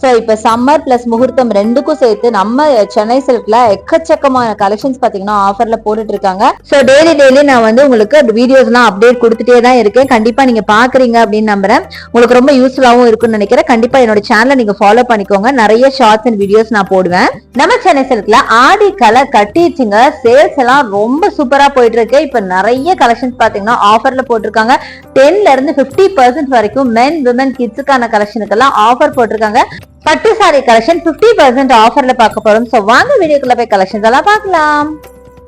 So இப்போ summer plus முகூர்த்தம் ரெண்டுக்கும் சேர்த்து நம்ம சென்னை சில்க்ல எக்கச்சக்கமான கலெக்ஷன்ஸ் பார்த்தீங்கன்னா ஆஃபர்ல போட்டுட்டு இருக்காங்க ஸோ டெய்லி டெய்லி நான் வந்து உங்களுக்கு வீடியோஸ்லாம் அப்டேட் கொடுத்துட்டே தான் இருக்கேன். கண்டிப்பா நீங்க பாக்குறீங்க அப்படின்னு நம்புறேன். உங்களுக்கு ரொம்ப யூஸ்ஃபுல்லாகவும் இருக்கும்னு நினைக்கிறேன். கண்டிப்பா என்னோட சேனலை நீங்க ஃபாலோ பண்ணிக்கோங்க. நிறைய ஷார்ட்ஸ் அண்ட் வீடியோஸ் நான் போடுவேன். நம்ம சென்னை சில்க்ல ஆடி கலர் கட்டிடுச்சுங்க சேல்ஸ் எல்லாம் ரொம்ப சூப்பரா போயிட்டு இருக்கு இப்போ நிறைய கலெக்ஷன்ஸ் பார்த்தீங்கன்னா ஆஃபர்ல போட்டிருக்காங்க. டென்ல இருந்து ஃபிஃப்டி பர்சன்ட் வரைக்கும் மென் விமன் கிட்ஸுக்கான கலெக்ஷனுக்கெல்லாம் ஆஃபர் போட்டிருக்காங்க. பட்டு சாரி கலெக்ஷன் 50% பர்சன்ட் ஆஃபர்ல பார்க்க போறோம். ஸோ வாங்க வீடியோக்குள்ள போய் கலெக்ஷன்ஸ் எல்லாம் பார்க்கலாம்.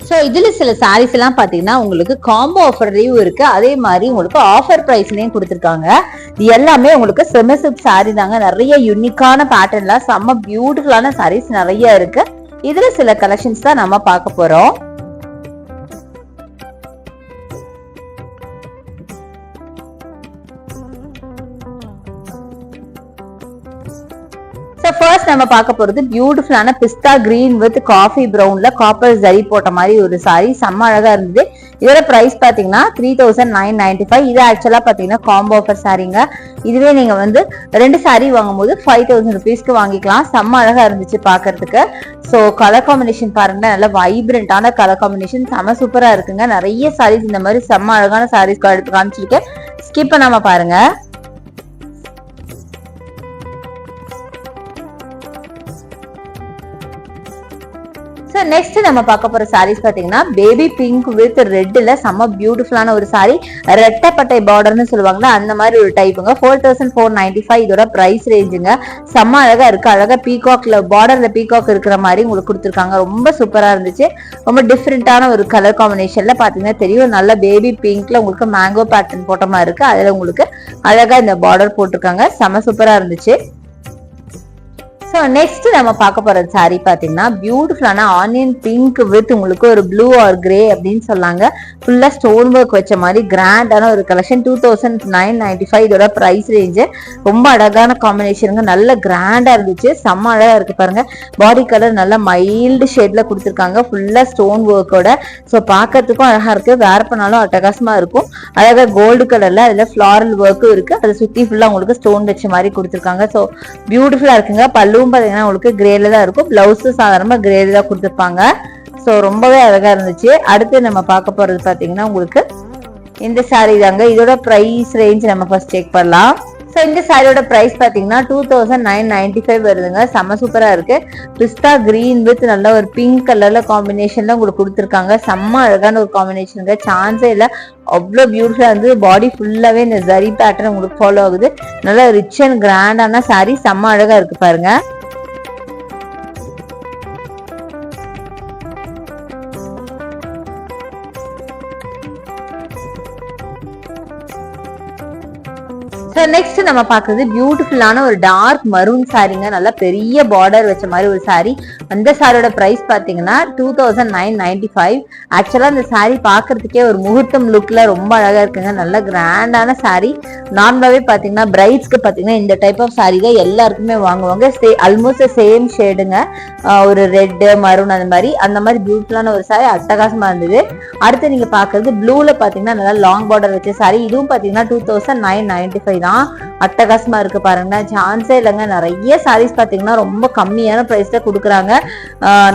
ஸோ இதில் சில சாரீஸ் எல்லாம் பாத்தீங்கன்னா உங்களுக்கு காம்போ ஆஃபர்லையும் இருக்கு. அதே மாதிரி உங்களுக்கு ஆஃபர் ப்ரைஸ்லையும் கொடுத்துருக்காங்க. இது எல்லாமே உங்களுக்கு செமசிப் சாரி தாங்க. நிறைய யூனிக்கான பேட்டர்ன்லாம் செம்ம பியூட்டிஃபுல்லான சாரீஸ் நிறைய இருக்கு. இதுல சில கலெக்ஷன்ஸ் தான் நம்ம பார்க்க போறோம். நம்ம பார்க்க போறது பியூட்டிஃபுல்லான பிஸ்தா கிரீன் வித் காஃபி ப்ரௌன்ல காப்பர் ஜரி போட்ட மாதிரி ஒரு சாரி செம்ம அழகா இருந்தது. இதோட பிரைஸ் பாத்தீங்கன்னா three thousand nine ninety five இது ஆக்சுவலா பாத்தீங்கன்னா காம்போ ஆஃபர் சாரிங்க இதுவே நீங்க வந்து ரெண்டு சாரி வாங்கும்போது ஃபைவ் தௌசண்ட் ருபீஸ்க்கு வாங்கிக்கலாம். செம்ம அழகா இருந்துச்சு பாக்குறதுக்கு ஸோ கலர் காம்பினேஷன் பாருங்க. நல்ல வைப்ரண்டான கலர் காம்பினேஷன் செம்ம சூப்பரா இருக்குங்க. நிறைய சாரீஸ் இந்த மாதிரி செம்ம அழகான சாரீஸ் எடுத்து காமிச்சிருக்கேன். ஸ்கிப் பண்ணாம பாருங்க. ஸோ நெக்ஸ்ட் நம்ம பார்க்க போற சாரீஸ் பார்த்தீங்கன்னா பேபி பிங்க் வித் ரெட்டில் செம்ம பியூட்டிஃபுல்லான ஒரு சாரி ரெட்டப்பட்டை பார்டர்னு சொல்லுவாங்கல்ல அந்த மாதிரி ஒரு டைப்புங்க four thousand four ninety five இதோட ப்ரைஸ் ரேஞ்சுங்க செம்ம அழகா இருக்கு. அழகா பீகாக்ல பார்டர்ல பீகாக் இருக்கிற மாதிரி உங்களுக்கு கொடுத்துருக்காங்க. ரொம்ப சூப்பரா இருந்துச்சு. ரொம்ப டிஃப்ரெண்டான ஒரு கலர் காம்பினேஷன்ல பாத்தீங்கன்னா தெரியும். நல்ல பேபி பிங்க்ல உங்களுக்கு மேங்கோ பேட்டர்ன் போட்ட மாதிரி இருக்கு. அதுல உங்களுக்கு அழகா இந்த பார்டர் போட்டிருக்காங்க. செம்ம சூப்பரா இருந்துச்சு. ஸோ நெக்ஸ்ட் நம்ம பார்க்க போற சாரி பார்த்தீங்கன்னா பியூட்டிஃபுல்லான ஆனியன் பிங்க் வித் உங்களுக்கு ஒரு ப்ளூ ஆர் கிரே அப்படின்னு சொல்லாங்க ஃபுல்லாக ஸ்டோன் ஒர்க் வச்ச மாதிரி கிராண்டான ஒரு collection two thousand nine ninety five இதோட ப்ரைஸ் ரேஞ்சு ரொம்ப அழகான காம்பினேஷனுங்க நல்ல கிராண்டாக இருந்துச்சு. செம்ம அழகாக இருக்கு பாருங்க. பாடி கலர் நல்ல மைல்டு ஷேட்ல கொடுத்துருக்காங்க. ஃபுல்லாக ஸ்டோன் ஒர்க்கோட ஸோ பார்க்கறதுக்கும் அழகா இருக்கு. வேர் பண்ணாலும் அட்டகாசமா இருக்கும். அழகாக கோல்டு கலரில் அதில் ஃப்ளாரல் ஒர்க்கும் இருக்கு. அதை சுற்றி ஃபுல்லாக உங்களுக்கு ஸ்டோன் வச்ச மாதிரி கொடுத்துருக்காங்க. ஸோ பியூட்டிஃபுல்லா இருக்குங்க. பல்லு அதுவும் பார்த்தீங்கன்னா உங்களுக்கு கிரேல தான் இருக்கும். பிளவுஸ் சாதாரணமா கிரேல தான் கொடுத்துருப்பாங்க. ஸோ ரொம்பவே அழகா இருந்துச்சு. அடுத்து நம்ம பார்க்க போறது பாத்தீங்கன்னா உங்களுக்கு இந்த சாரீ தாங்க. இதோட ப்ரைஸ் ரேஞ்ச் நம்ம ஃபர்ஸ்ட் செக் பண்ணலாம். ஸோ இந்த சாரியோட ப்ரைஸ் பார்த்தீங்கன்னா two thousand nine ninety five வருதுங்க. செம்ம சூப்பராக இருக்கு. பிஸ்தா கிரீன் வித் நல்ல ஒரு பிங்க் கலரில் காம்பினேஷன்ல உங்களுக்கு கொடுத்துருக்காங்க. செம்ம அழகான ஒரு காம்பினேஷனுங்க சான்ஸே இல்லை. அவ்வளோ பியூட்டிஃபுல்லாக இருந்து பாடி ஃபுல்லாகவே இந்த ஜரி பேட்டர்ன் உங்களுக்கு ஃபாலோ ஆகுது. நல்லா ரிச் அண்ட் கிராண்டான சாரீ செம்ம அழகாக இருக்கு பாருங்க. ஸோ நெக்ஸ்ட் நம்ம பாக்குறது பியூட்டிஃபுல்லான ஒரு டார்க் மரூன் சாரீங்க நல்லா பெரிய பார்டர் வச்ச மாதிரி ஒரு சாரி அந்த சாரியோட ப்ரைஸ் பார்த்தீங்கன்னா two thousand nine ninety five ஆக்சுவலாக அந்த சாரி பார்க்கறதுக்கே ஒரு முகூர்த்தம் லுக்கில் ரொம்ப அழகாக இருக்குங்க. நல்ல கிராண்டான சாரி நார்மலாகவே பார்த்தீங்கன்னா பிரைட்ஸ்க்கு பார்த்தீங்கன்னா இந்த டைப் ஆஃப் சாரி தான் எல்லாருக்குமே வாங்குவாங்க. சே ஆல்மோஸ்ட் சேம் ஷேடுங்க ஒரு ரெட்டு மரூன் அந்த மாதிரி. அந்த மாதிரி பியூட்டிஃபுல்லான ஒரு சாரி அட்டகாசமாக இருந்தது. அடுத்து நீங்கள் பார்க்கறது ப்ளூவில் பார்த்தீங்கன்னா நல்லா லாங் பார்டர் வச்ச சாரி இதுவும் பார்த்தீங்கன்னா two thousand nine ninety five தான் அட்டகாசமா இருக்கு பாருங்க சான்ஸே இல்லைங்க. நிறைய சாரீஸ் பாத்தீங்கன்னா ரொம்ப கம்மியான பிரைஸ்ல கொடுக்குறாங்க.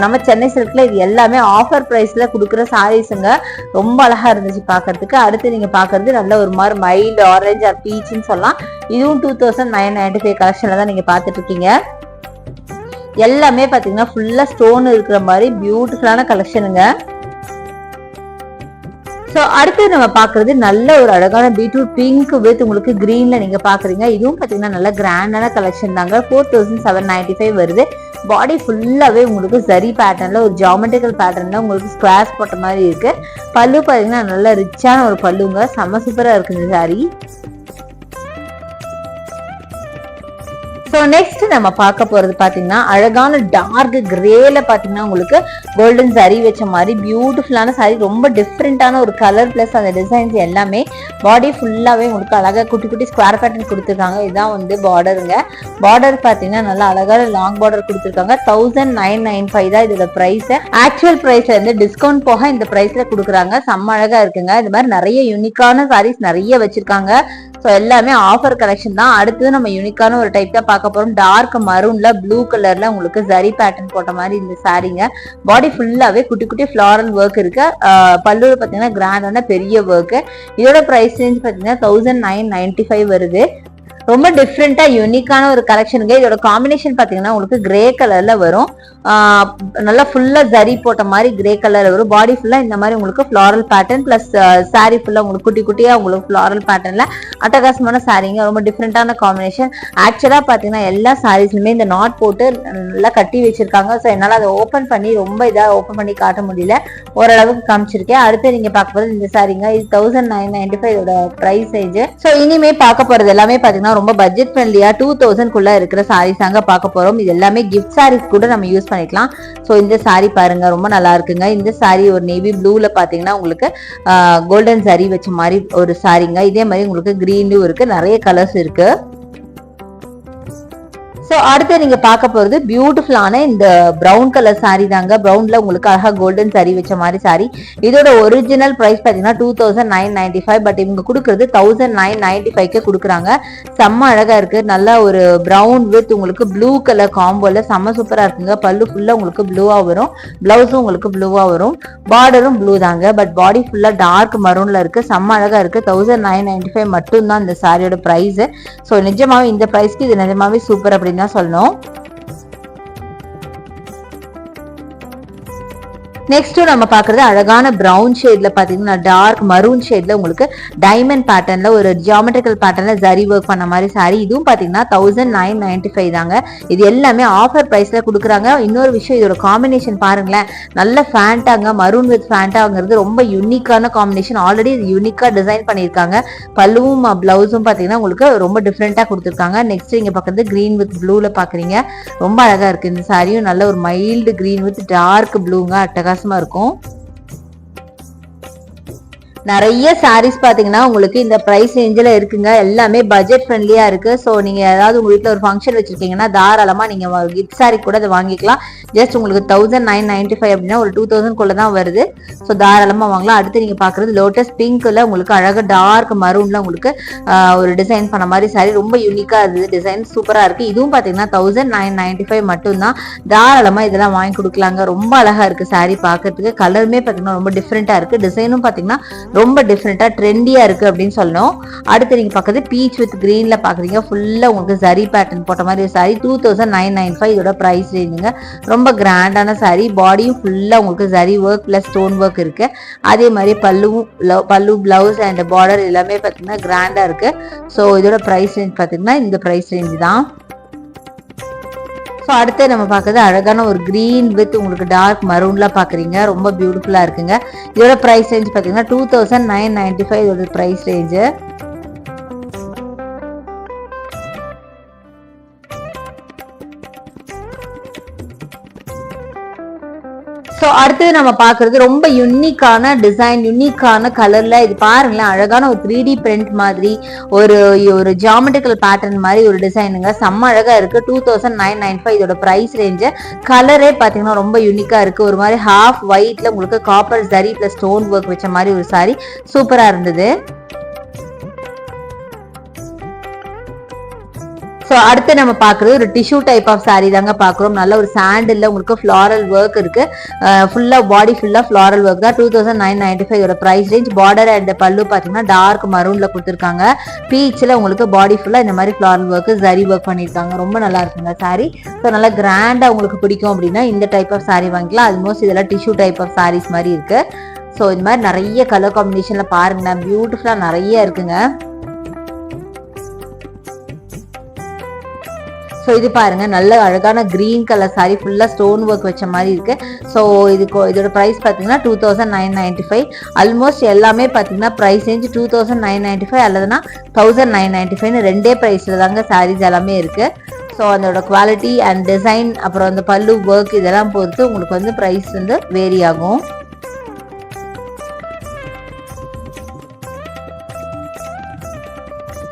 நம்ம சென்னை சில்க்ல இது எல்லாமே ஆஃபர் ப்ரைஸ்ல கொடுக்குற சாரீஸுங்க ரொம்ப அழகா இருந்துச்சு பாக்குறதுக்கு அடுத்து நீங்க பாக்குறது நல்ல ஒரு மாதிரி மைல்டு ஆரஞ்சு ஆர் பீச்சுன்னு சொல்லலாம். இதுவும் two thousand nine ninety five கலெக்ஷன்ல தான் நீங்க பார்த்துட்டு இருக்கீங்க. எல்லாமே பார்த்தீங்கன்னா ஃபுல்லாக ஸ்டோன் இருக்கிற மாதிரி பியூட்டிஃபுல்லான கலெக்ஷனுங்க ஸோ அடுத்து நம்ம பார்க்குறது நல்ல ஒரு அழகான பீட்ரூட் பிங்க் வித் உங்களுக்கு க்ரீனில் நீங்கள் பார்க்குறீங்க. இதுவும் பார்த்தீங்கன்னா நல்ல கிராண்டான கலெக்ஷன் தாங்க. Four thousand seven ninety five வருது. பாடி ஃபுல்லாகவே உங்களுக்கு சரி பேட்டர்னில் ஒரு ஜாமெட்ரிக்கல் பேட்டர்னில் உங்களுக்கு ஸ்கொயர்ஸ் போட்ட மாதிரி இருக்குது பல்லு பார்த்தீங்கன்னா நல்ல ரிச்சான ஒரு பல்லுங்க. செம்ம சூப்பராக இருக்கு இந்த சாரி ஸோ நெக்ஸ்ட் நம்ம பார்க்க போகிறது பார்த்தீங்கன்னா அழகான டார்க் கிரேல பார்த்தீங்கன்னா உங்களுக்கு கோல்டன் சரி வச்ச மாதிரி பியூட்டிஃபுல்லான சாரி ரொம்ப டிஃப்ரெண்ட்டான ஒரு கலர் ப்ளஸ் அந்த டிசைன்ஸ் எல்லாமே பாடி ஃபுல்லாகவே உங்களுக்கு அழகாக குட்டி குட்டி ஸ்கொயர் பேட்டர்ன் கொடுத்துருக்காங்க. இதுதான் வந்து பார்டருங்க பார்டர் பார்த்தீங்கன்னா நல்லா அழகான லாங் பார்டர் கொடுத்துருக்காங்க. தௌசண்ட் நைன் நைன் ஃபைவ் தான் இதோட ப்ரைஸு ஆக்சுவல் ப்ரைஸில் இருந்து டிஸ்கவுண்ட் போக இந்த ப்ரைஸில் கொடுக்குறாங்க. செம்ம அழகாக இருக்குங்க. இது மாதிரி நிறைய யூனிக்கான சாரீஸ் நிறைய வச்சிருக்காங்க. ஸோ எல்லாமே ஆஃபர் கலெக்ஷன் தான். அடுத்தது நம்ம யூனிக்கான ஒரு டைப் தான் பார்க்க போகிறோம் டார்க் மரூன்ல ப்ளூ கலர்ல உங்களுக்கு ஜரி பேட்டர்ன் போட்ட மாதிரி இந்த சாரீங்க பாடி ஃபுல்லாகவே குட்டி குட்டி ஃப்ளாரல் ஒர்க் இருக்கு. பல்லூர் பார்த்தீங்கன்னா பாத்தீங்கன்னா கிராண்டான பெரிய ஒர்க்கு இதோட ப்ரைஸ் ரேஞ்ச் பாத்தீங்கன்னா தௌசண்ட் நைன் நைன்டி ஃபைவ் வருது. ரொம்ப டிஃப்ரெண்டா யூனிக்கான ஒரு கலெக்ஷனுங்க இதோட காம்பினேஷன் பாத்தீங்கன்னா உங்களுக்கு கிரே கலர்ல வரும். நல்லா ஃபுல்லா ஜரி போட்ட மாதிரி கிரே கலர்ல வரும். பாடி ஃபுல்லா இந்த மாதிரி உங்களுக்கு ஃபிளாரல் பேட்டர்ன் பிளஸ் சாரி ஃபுல்லா உங்களுக்கு குட்டி குட்டியா உங்களுக்கு ஃபிளாரல் பேட்டர்ன்ல அட்டகாசமான சாரீங்க ரொம்ப டிஃப்ரெண்டான காம்பினேஷன் ஆக்சுவலா பாத்தீங்கன்னா எல்லா சாரீஸ்லுமே இந்த நாட் போட்டு நல்லா கட்டி வச்சிருக்காங்க. ஸோ என்னால் அதை ஓப்பன் பண்ணி ரொம்ப இதாக ஓப்பன் பண்ணி காட்ட முடியல. ஓரளவுக்கு காமிச்சிருக்கேன். அடுத்து நீங்க பார்க்க போறது இந்த சாரீங்க இது தௌசண்ட் நைன் நைன்டி ஃபைவ் இதோட ப்ரைஸ் ரேஞ்சு ஸோ இனிமே பார்க்க போறது எல்லாமே பாத்தீங்கன்னா ரொம்ப பட்ஜெட் ஃப்ரெண்ட்லியா டூ தௌசண்ட்குள்ள இருக்கிற சாரீஸ் தாங்க பார்க்க போறோம். இது எல்லாமே கிஃப்ட் சாரீஸ் கூட நம்ம யூஸ் பண்ணிக்கலாம். ஸோ இந்த சாரீ பாருங்க ரொம்ப நல்லா இருக்குங்க. இந்த சாரீ ஒரு நேவி ப்ளூல பாத்தீங்கன்னா உங்களுக்கு கோல்டன் சாரீ வச்ச மாதிரி ஒரு சாரீங்க இதே மாதிரி உங்களுக்கு கிரீனும் இருக்கு. நிறைய கலர்ஸ் இருக்கு. ஸோ அடுத்து நீங்க பார்க்க போறது பியூட்டிஃபுல்லான இந்த ப்ரௌன் கலர் சாரீ தாங்க. ப்ரௌனில் உங்களுக்கு அழகாக கோல்டன் saree வச்ச மாதிரி சாரீ இதோட ஒரிஜினல் பிரைஸ் பாத்தீங்கன்னா two thousand nine ninety five but இவங்க கொடுக்குறது தௌசண்ட் நைன் நைன்டி ஃபைவ்க்கு கொடுக்குறாங்க. செம்ம அழகா இருக்கு. நல்ல ஒரு ப்ரௌன் வித் உங்களுக்கு ப்ளூ கலர் காம்போல செம்ம சூப்பரா இருக்குங்க. பல்லு ஃபுல்லா உங்களுக்கு ப்ளூவாக வரும். ப்ளவுஸும் உங்களுக்கு ப்ளூவாக வரும். பார்டரும் ப்ளூ தாங்க. பட் பாடி ஃபுல்லா டார்க் மரூன்ல இருக்கு. செம்ம அழகா இருக்கு. தௌசண்ட் நைன் நைன்டி ஃபைவ் மட்டும்தான் இந்த சாரியோட பிரைஸ் ஸோ நிஜமாகவே இந்த பிரைஸ்க்கு இது நிஜமாவே சூப்பர் அப்படின்னு தான் சொல்லணும்? நெக்ஸ்ட் நம்ம பாக்குறது அழகான ப்ரௌன் ஷேட்ல பாத்தீங்கன்னா டார்க் மரூன் ஷேட்ல உங்களுக்கு டைமண்ட் பேட்டர்ன்ல ஒரு ஜியாமெட்ரிக்கல் பேட்டர்ன்ல ஜரி ஒர்க் பண்ண மாதிரி சாரி இதுவும் பாத்தீங்கன்னா தௌசண்ட் நைன் நைன்டி ஃபைவ் தாங்க. இது எல்லாமே ஆஃபர் பிரைஸ்ல கொடுக்குறாங்க. இன்னொரு விஷயம் இதோட காம்பினேஷன் பாருங்களேன். நல்ல ஃபேண்டாங்க மரூன் வித் ஃபேண்டாங்கிறது ரொம்ப யூனிக்கான காம்பினேஷன் ஆல்ரெடி இது யூனிக்கா டிசைன் பண்ணியிருக்காங்க. பல்லுவும் பிளவுஸும் பாத்தீங்கன்னா உங்களுக்கு ரொம்ப டிஃப்ரெண்டா கொடுத்துருக்காங்க. நெக்ஸ்ட் இங்க பாக்குறது கிரீன் வித் ப்ளூல பாக்குறீங்க ரொம்ப அழகா இருக்கு இந்த சாரியும் நல்ல ஒரு மைல்டு கிரீன் வித் டார்க் ப்ளூங்க வித்தியாசமாக இருக்கும். நிறைய சாரீஸ் பாத்தீங்கன்னா உங்களுக்கு இந்த பிரைஸ் ரேஞ்சில் இருக்குங்க. எல்லாமே பட்ஜெட் ஃப்ரெண்ட்லியாக இருக்கு. ஸோ நீங்க ஏதாவது உங்க வீட்டில் ஒரு ஃபங்க்ஷன் வச்சிருக்கீங்கன்னா தாராளமா நீங்க கிஃப்ட் சாரி கூட அதை வாங்கிக்கலாம். ஜஸ்ட் உங்களுக்கு தௌசண்ட் நைன் நைன்டி ஃபைவ் அப்படின்னா ஒரு டூ தௌசண்ட் குள்ள தான் வருது. ஸோ தாராளமாக வாங்கலாம். அடுத்து நீங்கள் பார்க்குறது லோட்டஸ் பிங்க்ல உங்களுக்கு அழகாக டார்க் மரூனில் உங்களுக்கு ஒரு டிசைன் பண்ண மாதிரி சாரி ரொம்ப யூனிக்காக இருந்தது. டிசைன் சூப்பராக இருக்குது இதுவும் பார்த்தீங்கன்னா தௌசண்ட் நைன் நைன்டி ஃபைவ் மட்டும்தான். தாராளமாக இதெல்லாம் வாங்கி கொடுக்கலாங்க. ரொம்ப அழகாக இருக்குது சாரி பார்க்கறதுக்கு. கலருமே பார்த்தீங்கன்னா ரொம்ப டிஃப்ரெண்ட்டாக இருக்குது டிசைனும் பார்த்தீங்கன்னா ரொம்ப டிஃப்ரெண்ட்டாக ட்ரெண்டியாக இருக்கு அப்படின்னு சொல்லணும். அடுத்து நீங்கள் பார்க்குறது பீச் வித் க்ரீனில் பார்க்குறீங்க ஃபுல்லாக உங்களுக்கு ஜரி பேட்டர்ன் போட்ட மாதிரி sari two thousand nine nine five இதோட ப்ரைஸ் ரேஞ்சுங்க ரொம்ப ரொம்ப கிராண்டான சாரி பாடியும் ஃபுல்லாக உங்களுக்கு சரி ஒர்க் ப்ளஸ் ஸ்டோன் ஒர்க் இருக்கு. அதே மாதிரி பல்லுவும் பல்லு பிளவுஸ் அண்ட் பார்டர் எல்லாமே பார்த்தீங்கன்னா கிராண்டாக இருக்கு. ஸோ இதோட ப்ரைஸ் ரேஞ்ச் பார்த்தீங்கன்னா இந்த ப்ரைஸ் ரேஞ்ச் தான். ஸோ அடுத்து நம்ம பார்க்கறது அழகான ஒரு க்ரீன் வித் உங்களுக்கு டார்க் மரூன்லாம் பார்க்குறீங்க ரொம்ப பியூட்டிஃபுல்லாக இருக்குங்க. இதோட ப்ரைஸ் ரேஞ்ச் பார்த்தீங்கன்னா two thousand nine ninety five இதோட ப்ரைஸ் ரேஞ்சு ஸோ அடுத்தது நம்ம பார்க்குறது ரொம்ப யுனிக்கான டிசைன் யுனிக்கான கலரில் இது பாருங்களேன் அழகான ஒரு த்ரீ டி பிரிண்ட் மாதிரி ஒரு ஒரு ஜாமெட்ரிக்கல் பேட்டர்ன் மாதிரி ஒரு டிசைனுங்க செம்ம அழகாக இருக்குது two thousand nine nine five இதோட ப்ரைஸ் ரேஞ்சு கலரே பார்த்தீங்கன்னா ரொம்ப யுனிக்காக இருக்குது ஒரு மாதிரி ஹாஃப் ஒயிட்டில் உங்களுக்கு copper zari plus stone work வச்ச மாதிரி ஒரு சாரி சூப்பராக இருந்தது. ஸோ அடுத்து நம்ம பார்க்குறது ஒரு டிஷ்யூ டைப் ஆஃப் சாரீ தாங்க பார்க்குறோம். நல்ல ஒரு சாண்டில் உங்களுக்கு ஃப்ளாரல் ஒர்க் இருக்குது ஃபுல்லாக பாடி ஃபுல்லாக ஃப்ளாரல் ஒர்க் தான். Two thousand nine ninety five price range border and pallu பார்த்தீங்கன்னா டார்க் மரூனில் கொடுத்துருக்காங்க. பீச்சில் உங்களுக்கு பாடி ஃபுல்லாக இந்த மாதிரி ஃப்ளாரல் ஒர்க் ஜரி ஒர்க் பண்ணியிருக்காங்க. ரொம்ப நல்லா இருக்குங்க சாரீ ஸோ நல்லா கிராண்டாக உங்களுக்கு பிடிக்கும் அப்படின்னா இந்த டைப் ஆஃப் சாரீ வாங்கிக்கலாம். ஆல்மோஸ்ட் இதெல்லாம் டிஷ்யூ டைப் ஆஃப் சாரீஸ் மாதிரி இருக்குது ஸோ இந்த மாதிரி நிறைய கலர் காம்பினேஷனில் பாருங்களேன். பியூட்டிஃபுல்லாக நிறைய இருக்குங்க. ஸோ இது பாருங்க நல்ல அழகான க்ரீன் கலர் saree ஃபுல்லாக ஸ்டோன் ஒர்க் வச்ச மாதிரி இருக்குது ஸோ இதுக்கு இதோட ப்ரைஸ் பார்த்தீங்கன்னா two thousand nine ninety five almost எல்லாமே பார்த்தீங்கன்னா price range two thousand nine ninety five அல்லதுனா thousand nine ninety ஃபைவ்னு ரெண்டே ப்ரைஸில் தாங்க சாரீஸ் எல்லாமே இருக்குது ஸோ அதோட குவாலிட்டி அண்ட் டிசைன் அப்புறம் அந்த பல்லு ஒர்க் இதெல்லாம் பொறுத்து உங்களுக்கு வந்து ப்ரைஸ் வந்து வேரி ஆகும்.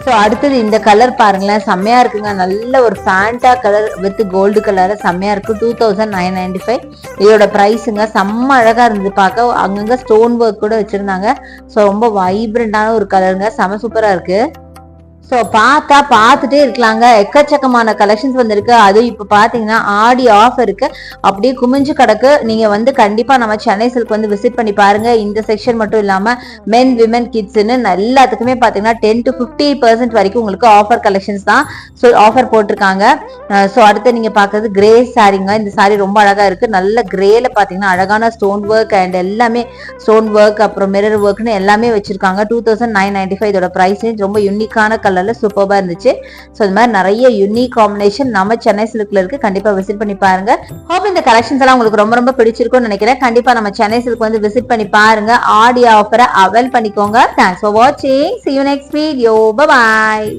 ஸோ அடுத்தது இந்த கலர் பாருங்களேன். செம்மையாக இருக்குங்க. நல்ல ஒரு Fanta colour with gold colour செம்மையா இருக்குது two thousand nine ninety five இதோட ப்ரைஸுங்க செம்ம அழகாக இருந்தது. பார்க்க அங்கங்கே ஸ்டோன் ஒர்க் கூட வச்சிருந்தாங்க. ஸோ ரொம்ப வைப்ரண்டான ஒரு கலருங்க செம சூப்பராக இருக்குது ஸோ பார்த்தா பார்த்துட்டே இருக்கலாங்க. எக்கச்சக்கமான கலெக்ஷன்ஸ் வந்திருக்கு. அதுவும் இப்போ பார்த்தீங்கன்னா ஆடி ஆஃபருக்கு அப்படியே குமிஞ்சு கிடக்கு. நீங்கள் வந்து கண்டிப்பாக நம்ம சென்னை சில்க் வந்து விசிட் பண்ணி பாருங்க. இந்த செக்ஷன் மட்டும் இல்லாமல் மென் விமன் கிட்ஸுன்னு எல்லாத்துக்குமே பார்த்தீங்கன்னா டென் டு ஃபிஃப்டி பர்சன்ட் வரைக்கும் உங்களுக்கு ஆஃபர் கலெக்ஷன்ஸ் தான் ஸோ ஆஃபர் போட்டிருக்காங்க. ஸோ அடுத்து நீங்கள் பார்க்குறது கிரே சாரிங்க இந்த சாரீ ரொம்ப அழகாக இருக்குது நல்ல கிரேல பார்த்தீங்கன்னா அழகான ஸ்டோன் ஒர்க் அண்ட் எல்லாமே ஸ்டோன் ஒர்க் அப்புறம் மிரர் ஒர்க்னு எல்லாமே வச்சுருக்காங்க. Two thousand nine ninety five இதோட ப்ரைஸ் ரொம்ப யூனிக்கான கலரில் சூப்பராக இருந்துச்சு. ஸோ இந்த மாதிரி நிறைய யூனிக் காம்பினேஷன் நம்ம சென்னை சில்க்ல இருக்குது கண்டிப்பா விசிட் பண்ணி பாருங்க. ஹோப் இந்த கலெக்ஷன்ஸ் எல்லாம் உங்களுக்கு ரொம்ப ரொம்ப பிடிச்சிருக்கும்னு நினைக்கிறேன். கண்டிப்பா நம்ம சென்னை சில்க் வந்து விசிட் பண்ணி பாருங்க. ஆடி ஆஃபரை அவைல் பண்ணிக்கோங்க. தேங்க்ஸ் ஃபார் வாட்சிங் see you next video bye